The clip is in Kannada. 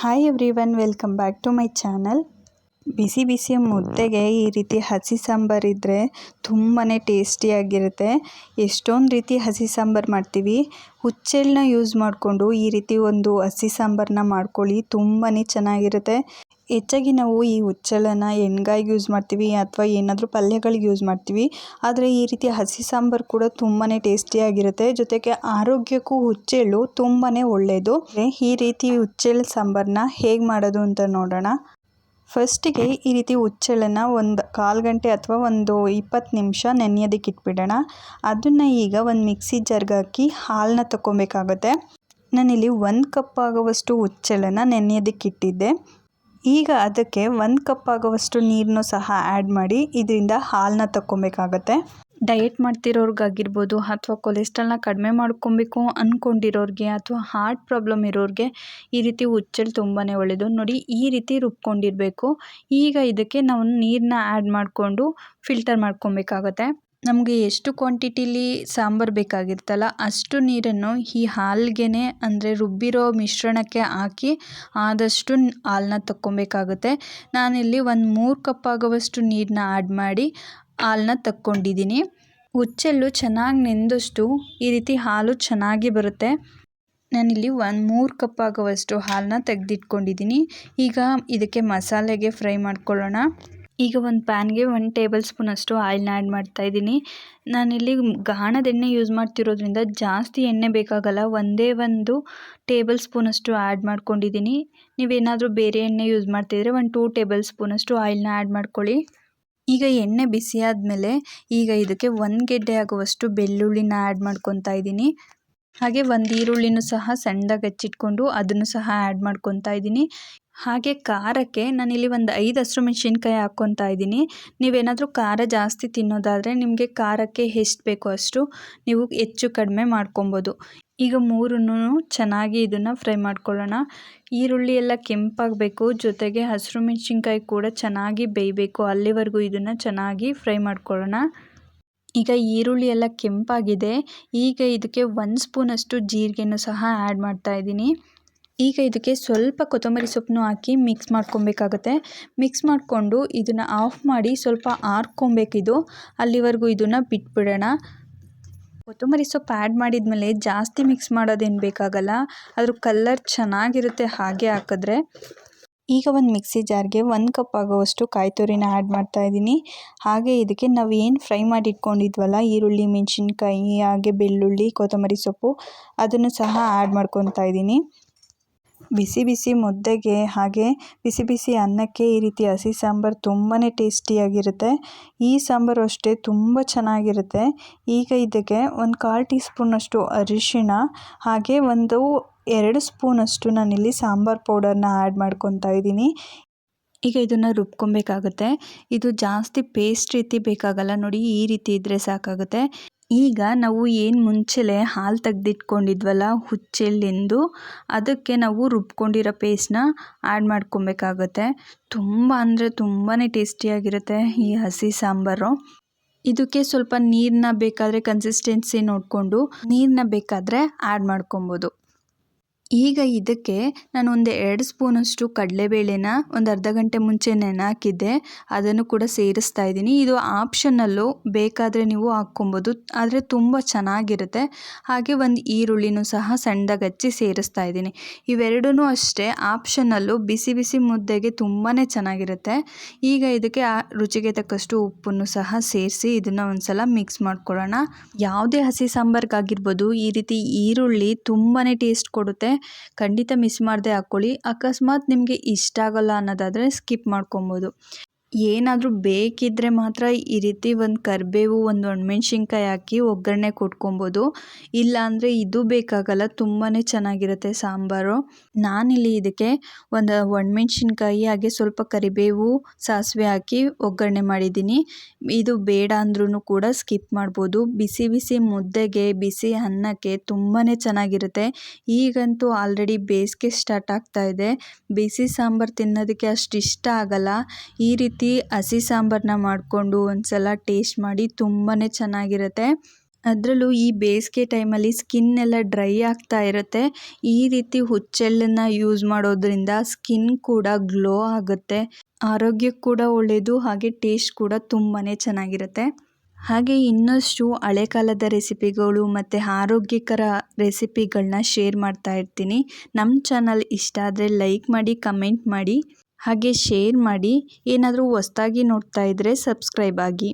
Hi everyone welcome back to my channel ಬಿಸಿ ಬಿಸಿ ಮುದ್ದೆಗೆ ಈ ರೀತಿ ಹಸಿ ಸಾಂಬಾರು ಇದ್ದರೆ ತುಂಬಾ ಟೇಸ್ಟಿಯಾಗಿರುತ್ತೆ ಎಷ್ಟೊಂದು ರೀತಿ ಹಸಿ ಸಾಂಬಾರು ಮಾಡ್ತೀವಿ? ಹುಚ್ಚೆಳ್ಳನ್ನ ಯೂಸ್ ಮಾಡಿಕೊಂಡು ಈ ರೀತಿ ಒಂದು ಹಸಿ ಸಾಂಬಾರನ್ನ ಮಾಡ್ಕೊಳ್ಳಿ ತುಂಬಾ ಚೆನ್ನಾಗಿರುತ್ತೆ. ಹೆಚ್ಚಾಗಿ ನಾವು ಈ ಹುಚ್ಚೆಳ್ಳನ್ನು ಎಣ್ಗಾಯಿಗೆ ಯೂಸ್ ಮಾಡ್ತೀವಿ ಅಥವಾ ಏನಾದರೂ ಪಲ್ಯಗಳಿಗೆ ಯೂಸ್ ಮಾಡ್ತೀವಿ. ಆದರೆ ಈ ರೀತಿ ಹಸಿ ಸಾಂಬಾರು ಕೂಡ ತುಂಬಾ ಟೇಸ್ಟಿಯಾಗಿರುತ್ತೆ ಜೊತೆಗೆ ಆರೋಗ್ಯಕ್ಕೂ ಹುಚ್ಚೆಳ್ಳು ತುಂಬಾ ಒಳ್ಳೆಯದು ಈ ರೀತಿ ಹುಚ್ಚೆಳ್ಳು ಸಾಂಬಾರನ್ನ ಹೇಗೆ ಮಾಡೋದು ಅಂತ ನೋಡೋಣ. ಫಸ್ಟಿಗೆ ಈ ರೀತಿ ಹುಚ್ಚೆಳ್ಳನ್ನು ಒಂದು ಕಾಲು ಗಂಟೆ ಅಥವಾ ಒಂದು ಇಪ್ಪತ್ತು ನಿಮಿಷ ನೆನೆಯೋದಕ್ಕೆ ಇಟ್ಬಿಡೋಣ. ಅದನ್ನು ಈಗ ಒಂದು ಮಿಕ್ಸಿ ಜಾರ್ಗೆ ಹಾಕಿ ಹಾಲನ್ನ ತಗೊಬೇಕಾಗುತ್ತೆ ನಾನಿಲ್ಲಿ ಒಂದು ಕಪ್ ಆಗುವಷ್ಟು ಹುಚ್ಚೆಳ್ಳನ್ನು ನೆನೆಯೋದಕ್ಕೆ ಇಟ್ಟಿದ್ದೆ. ಈಗ ಅದಕ್ಕೆ ಒಂದು ಕಪ್ ಆಗುವಷ್ಟು ನೀರನ್ನು ಸಹ ಆ್ಯಡ್ ಮಾಡಿ ಇದರಿಂದ ಹಾಲನ್ನ ತಕ್ಕೊಬೇಕಾಗತ್ತೆ. ಡಯೆಟ್ ಮಾಡ್ತಿರೋರ್ಗಾಗಿರ್ಬೋದು ಅಥವಾ ಕೊಲೆಸ್ಟ್ರಾಲ್ನ ಕಡಿಮೆ ಮಾಡ್ಕೊಬೇಕು ಅಂದ್ಕೊಂಡಿರೋರಿಗೆ ಅಥವಾ ಹಾರ್ಟ್ ಪ್ರಾಬ್ಲಮ್ ಇರೋರಿಗೆ ಈ ರೀತಿ ಹುಚ್ಚಲು ತುಂಬಾ ಒಳ್ಳೆಯದು ನೋಡಿ, ಈ ರೀತಿ ರುಬ್ಕೊಂಡಿರಬೇಕು. ಈಗ ಇದಕ್ಕೆ ನಾವು ನೀರನ್ನ ಆ್ಯಡ್ ಮಾಡಿಕೊಂಡು ಫಿಲ್ಟರ್ ಮಾಡ್ಕೊಬೇಕಾಗತ್ತೆ. ನಮಗೆ ಎಷ್ಟು ಕ್ವಾಂಟಿಟಿಲಿ ಸಾಂಬಾರು ಬೇಕಾಗಿರ್ತಲ್ಲ, ಅಷ್ಟು ನೀರನ್ನು ಈ ಹಾಲ್ಗೆ ಅಂದರೆ ರುಬ್ಬಿರೋ ಮಿಶ್ರಣಕ್ಕೆ ಹಾಕಿ ಆದಷ್ಟು ಹಾಲನ್ನ ತಕ್ಕೊಬೇಕಾಗುತ್ತೆ. ನಾನಿಲ್ಲಿ ಒಂದು ಮೂರು ಕಪ್ ಆಗುವಷ್ಟು ನೀರನ್ನ ಆ್ಯಡ್ ಮಾಡಿ ಹಾಲನ್ನ ತಕ್ಕೊಂಡಿದ್ದೀನಿ. ಹುಚ್ಚೆಳ್ಳು ಚೆನ್ನಾಗಿ ನೆಂದಷ್ಟು ಈ ರೀತಿ ಹಾಲು ಚೆನ್ನಾಗಿ ಬರುತ್ತೆ. ನಾನಿಲ್ಲಿ ಒಂದು ಮೂರು ಕಪ್ ಆಗುವಷ್ಟು ಹಾಲನ್ನ ತೆಗೆದಿಟ್ಕೊಂಡಿದ್ದೀನಿ. ಈಗ ಇದಕ್ಕೆ ಮಸಾಲೆಗೆ ಫ್ರೈ ಮಾಡ್ಕೊಳ್ಳೋಣ. ಈಗ ಒಂದು ಪ್ಯಾನ್ಗೆ ಒನ್ ಟೇಬಲ್ ಸ್ಪೂನಷ್ಟು ಆಯಿಲ್ನ ಆ್ಯಡ್ ಮಾಡ್ತಾಯಿದ್ದೀನಿ ನಾನಿಲ್ಲಿ ಗಾಣದ ಎಣ್ಣೆ ಯೂಸ್ ಮಾಡ್ತಿರೋದ್ರಿಂದ ಜಾಸ್ತಿ ಎಣ್ಣೆ ಬೇಕಾಗಲ್ಲ, ಒಂದೇ ಒಂದು ಟೇಬಲ್ ಸ್ಪೂನಷ್ಟು ಆ್ಯಡ್ ಮಾಡ್ಕೊಂಡಿದ್ದೀನಿ. ನೀವೇನಾದರೂ ಬೇರೆ ಎಣ್ಣೆ ಯೂಸ್ ಮಾಡ್ತಿದ್ರೆ ಒಂದು ಟೂ ಟೇಬಲ್ ಸ್ಪೂನಷ್ಟು ಆಯಿಲ್ನ ಆ್ಯಡ್ ಮಾಡ್ಕೊಳ್ಳಿ. ಈಗ ಎಣ್ಣೆ ಬಿಸಿ ಆದಮೇಲೆ ಈಗ ಇದಕ್ಕೆ ಒಂದು ಗೆಡ್ಡೆ ಆಗುವಷ್ಟು ಬೆಳ್ಳುಳ್ಳಿನ ಆ್ಯಡ್ ಮಾಡ್ಕೊತಾ ಇದ್ದೀನಿ. ಹಾಗೆ ಒಂದು ಈರುಳ್ಳಿನೂ ಸಹ ಸಣ್ಣದಾಗಿ ಹಚ್ಚಿಟ್ಕೊಂಡು ಅದನ್ನು ಸಹ ಆ್ಯಡ್ ಮಾಡ್ಕೊತಾ ಇದ್ದೀನಿ. ಹಾಗೆ ಖಾರಕ್ಕೆ ನಾನಿಲ್ಲಿ ಒಂದು ಐದು ಹಸಿರು ಮೆಣಸಿನ್ಕಾಯಿ ಹಾಕ್ಕೊತಾ ಇದ್ದೀನಿ. ನೀವೇನಾದರೂ ಖಾರ ಜಾಸ್ತಿ ತಿನ್ನೋದಾದರೆ ನಿಮಗೆ ಖಾರಕ್ಕೆ ಎಷ್ಟು ಬೇಕೋ ಅಷ್ಟು ನೀವು ಹೆಚ್ಚು ಕಡಿಮೆ ಮಾಡ್ಕೊಬೋದು. ಈಗ ಮೂರನ್ನು ಚೆನ್ನಾಗಿ ಇದನ್ನು ಫ್ರೈ ಮಾಡ್ಕೊಳ್ಳೋಣ. ಈರುಳ್ಳಿ ಎಲ್ಲ ಕೆಂಪಾಗಬೇಕು, ಜೊತೆಗೆ ಹಸಿರು ಮೆಣಸಿನ್ಕಾಯಿ ಕೂಡ ಚೆನ್ನಾಗಿ ಬೇಯಬೇಕು. ಅಲ್ಲಿವರೆಗೂ ಇದನ್ನು ಚೆನ್ನಾಗಿ ಫ್ರೈ ಮಾಡ್ಕೊಳ್ಳೋಣ. ಈಗ ಈರುಳ್ಳಿ ಎಲ್ಲ ಕೆಂಪಾಗಿದೆ. ಈಗ ಇದಕ್ಕೆ ಒಂದು ಸ್ಪೂನಷ್ಟು ಜೀರಿಗೆನೂ ಸಹ ಆ್ಯಡ್ ಮಾಡ್ತಾ ಇದ್ದೀನಿ. ಈಗ ಇದಕ್ಕೆ ಸ್ವಲ್ಪ ಕೊತ್ತಂಬರಿ ಸೊಪ್ಪನ್ನು ಹಾಕಿ ಮಿಕ್ಸ್ ಮಾಡ್ಕೊಬೇಕಾಗುತ್ತೆ. ಮಿಕ್ಸ್ ಮಾಡಿಕೊಂಡು ಇದನ್ನು ಆಫ್ ಮಾಡಿ ಸ್ವಲ್ಪ ಆರ್ಕೊಬೇಕಿದು ಅಲ್ಲಿವರೆಗೂ ಇದನ್ನು ಬಿಟ್ಬಿಡೋಣ. ಕೊತ್ತಂಬರಿ ಸೊಪ್ಪು ಆ್ಯಡ್ ಮಾಡಿದ್ಮೇಲೆ ಜಾಸ್ತಿ ಮಿಕ್ಸ್ ಮಾಡೋದೇನು ಬೇಕಾಗಲ್ಲ. ಅದ್ರ ಕಲ್ಲರ್ ಚೆನ್ನಾಗಿರುತ್ತೆ ಹಾಗೆ ಹಾಕಿದ್ರೆ. ಈಗ ಒಂದು ಮಿಕ್ಸಿ ಜಾರ್ಗೆ ಒಂದು ಕಪ್ ಆಗೋವಷ್ಟು ಕಾಯಿ ತುರಿನ ಆ್ಯಡ್ ಮಾಡ್ತಾ ಇದ್ದೀನಿ. ಹಾಗೆ ಇದಕ್ಕೆ ನಾವು ಏನು ಫ್ರೈ ಮಾಡಿ ಇಟ್ಕೊಂಡಿದ್ವಲ್ಲ ಈರುಳ್ಳಿ, ಮೆಣಸಿನ್ಕಾಯಿ, ಹಾಗೆ ಬೆಳ್ಳುಳ್ಳಿ, ಕೊತ್ತಂಬರಿ ಸೊಪ್ಪು, ಅದನ್ನು ಸಹ ಆ್ಯಡ್ ಮಾಡ್ಕೊತಾ ಇದ್ದೀನಿ. ಬಿಸಿ ಬಿಸಿ ಮುದ್ದೆಗೆ ಹಾಗೆ ಬಿಸಿ ಬಿಸಿ ಅನ್ನಕ್ಕೆ ಈ ರೀತಿ ಹಸಿ ಸಾಂಬಾರು ತುಂಬಾ ಟೇಸ್ಟಿಯಾಗಿರುತ್ತೆ. ಈ ಸಾಂಬಾರು ಅಷ್ಟೇ ತುಂಬ ಚೆನ್ನಾಗಿರುತ್ತೆ. ಈಗ ಇದಕ್ಕೆ ಒಂದು ಕಾಲು ಟೀ ಸ್ಪೂನಷ್ಟು ಅರಿಶಿಣ, ಹಾಗೆ ಒಂದು ಎರಡು ಸ್ಪೂನಷ್ಟು ನಾನಿಲ್ಲಿ ಸಾಂಬಾರು ಪೌಡರ್ನ ಆ್ಯಡ್ ಮಾಡ್ಕೊತಾ ಇದ್ದೀನಿ. ಈಗ ಇದನ್ನು ರುಬ್ಕೊಬೇಕಾಗುತ್ತೆ. ಇದು ಜಾಸ್ತಿ ಪೇಸ್ಟ್ ರೀತಿ ಬೇಕಾಗಲ್ಲ, ನೋಡಿ ಈ ರೀತಿ ಇದ್ದರೆ ಸಾಕಾಗುತ್ತೆ. ಈಗ ನಾವು ಏನು ಮುಂಚೆಲೆ ಹಾಲು ತೆಗ್ದಿಟ್ಕೊಂಡಿದ್ವಲ್ಲ ಹುಚ್ಚೆಳ್ಳಿಂದು ಅದಕ್ಕೆ ನಾವು ರುಬ್ಕೊಂಡಿರೋ ಪೇಸ್ಟ್ನ ಆ್ಯಡ್ ಮಾಡ್ಕೊಬೇಕಾಗುತ್ತೆ. ತುಂಬ ಅಂದರೆ ತುಂಬಾ ಟೇಸ್ಟಿಯಾಗಿರುತ್ತೆ ಈ ಹಸಿ ಸಾಂಬಾರು. ಇದಕ್ಕೆ ಸ್ವಲ್ಪ ನೀರನ್ನ ಬೇಕಾದರೆ ಕನ್ಸಿಸ್ಟೆನ್ಸಿ ನೋಡಿಕೊಂಡು ನೀರನ್ನ ಬೇಕಾದರೆ ಆ್ಯಡ್ ಮಾಡ್ಕೊಬೋದು. ಈಗ ಇದಕ್ಕೆ ನಾನು ಒಂದು ಎರಡು ಸ್ಪೂನಷ್ಟು ಕಡಲೆಬೇಳೆನ ಒಂದು ಅರ್ಧ ಗಂಟೆ ಮುಂಚೆ ನೆನೆ ಹಾಕಿದ್ದೆ ಅದನ್ನು ಕೂಡ ಸೇರಿಸ್ತಾ ಇದ್ದೀನಿ. ಇದು ಆಪ್ಷನಲ್ಲು ಬೇಕಾದರೆ ನೀವು ಹಾಕ್ಕೊಬೋದು. ಆದರೆ ತುಂಬ ಚೆನ್ನಾಗಿರುತ್ತೆ. ಹಾಗೆ ಒಂದು ಈರುಳ್ಳಿನೂ ಸಹ ಸಣ್ಣದಾಗಿ ಹಚ್ಚಿ ಸೇರಿಸ್ತಾ ಇದ್ದೀನಿ. ಇವೆರಡೂ ಅಷ್ಟೇ ಆಪ್ಷನಲ್ಲು ಬಿಸಿ ಬಿಸಿ ಮುದ್ದೆಗೆ ತುಂಬಾ ಚೆನ್ನಾಗಿರುತ್ತೆ. ಈಗ ಇದಕ್ಕೆ ರುಚಿಗೆ ತಕ್ಕಷ್ಟು ಉಪ್ಪನ್ನು ಸಹ ಸೇರಿಸಿ ಇದನ್ನು ಒಂದ್ಸಲ ಮಿಕ್ಸ್ ಮಾಡ್ಕೊಳ್ಳೋಣ. ಯಾವುದೇ ಹಸಿ ಸಾಂಬಾರ್ಗಾಗಿರ್ಬೋದು, ಈ ರೀತಿ ಈರುಳ್ಳಿ ತುಂಬಾ ಟೇಸ್ಟ್ ಕೊಡುತ್ತೆ. ಖಂಡಿತ ಮಿಸ್ ಮಾಡದೆ ಹಾಕ್ಕೊಳ್ಳಿ. ಅಕಸ್ಮಾತ್ ನಿಮಗೆ ಇಷ್ಟ ಆಗೋಲ್ಲ ಅನ್ನೋದಾದರೆ ಸ್ಕಿಪ್ ಮಾಡ್ಕೊಬೋದು. ಏನಾದರೂ ಬೇಕಿದ್ದರೆ ಮಾತ್ರ ಈ ರೀತಿ ಒಂದು ಕರಿಬೇವು, ಒಂದು ಒಣಮೆಣ್ಸಿನ್ಕಾಯಿ ಹಾಕಿ ಒಗ್ಗರಣೆ ಕೊಟ್ಕೊಬೋದು. ಇಲ್ಲ ಅಂದರೆ ಇದು ಬೇಕಾಗಲ್ಲ ತುಂಬಾ ಚೆನ್ನಾಗಿರುತ್ತೆ ಸಾಂಬಾರು. ನಾನಿಲ್ಲಿ ಇದಕ್ಕೆ ಒಂದು ಒಣಮೆಣ್ಸಿನ್ಕಾಯಿ ಹಾಗೆ ಸ್ವಲ್ಪ ಕರಿಬೇವು, ಸಾಸಿವೆ ಹಾಕಿ ಒಗ್ಗರಣೆ ಮಾಡಿದ್ದೀನಿ. ಇದು ಬೇಡ ಅಂದ್ರೂ ಕೂಡ ಸ್ಕಿಪ್ ಮಾಡ್ಬೋದು. ಬಿಸಿ ಬಿಸಿ ಮುದ್ದೆಗೆ, ಬಿಸಿ ಅನ್ನಕ್ಕೆ ತುಂಬಾ ಚೆನ್ನಾಗಿರುತ್ತೆ. ಈಗಂತೂ ಆಲ್ರೆಡಿ ಬೇಸಿಗೆ ಸ್ಟಾರ್ಟ್ ಆಗ್ತಾ ಇದೆ. ಬಿಸಿ ಸಾಂಬಾರು ತಿನ್ನೋದಕ್ಕೆ ಅಷ್ಟು ಇಷ್ಟ ಆಗಲ್ಲ. ಈ ರೀತಿ ಹಸಿ ಸಾಂಬಾರನ್ನ ಮಾಡಿಕೊಂಡು ಒಂದು ಸಲ ಟೇಸ್ಟ್ ಮಾಡಿ ತುಂಬಾ ಚೆನ್ನಾಗಿರುತ್ತೆ. ಅದರಲ್ಲೂ ಈ ಬೇಸಿಗೆ ಟೈಮಲ್ಲಿ ಸ್ಕಿನ್ ಎಲ್ಲ ಡ್ರೈ ಆಗ್ತಾ ಇರುತ್ತೆ. ಈ ರೀತಿ ಹುಚ್ಚೆಳ್ಳನ್ನು ಯೂಸ್ ಮಾಡೋದ್ರಿಂದ ಸ್ಕಿನ್ ಕೂಡ ಗ್ಲೋ ಆಗುತ್ತೆ. ಆರೋಗ್ಯಕ್ಕೆ ಕೂಡ ಒಳ್ಳೆಯದು ಹಾಗೆ ಟೇಸ್ಟ್ ಕೂಡ ತುಂಬಾ ಚೆನ್ನಾಗಿರುತ್ತೆ. ಹಾಗೆ ಇನ್ನಷ್ಟು ಹಳೆ ಕಾಲದ ರೆಸಿಪಿಗಳು ಮತ್ತು ಆರೋಗ್ಯಕರ ರೆಸಿಪಿಗಳನ್ನ ಶೇರ್ ಮಾಡ್ತಾ ಇರ್ತೀನಿ. ನಮ್ಮ ಚಾನಲ್ ಇಷ್ಟ ಆದರೆ ಲೈಕ್ ಮಾಡಿ ಕಮೆಂಟ್ ಮಾಡಿ. ಹಾಗೆ ಶೇರ್ ಮಾಡಿ ಏನಾದರೂ ಹೊಸ್ದಾಗಿ ನೋಡ್ತಾ ಇದ್ದರೆ ಸಬ್ಸ್ಕ್ರೈಬ್ ಆಗಿ.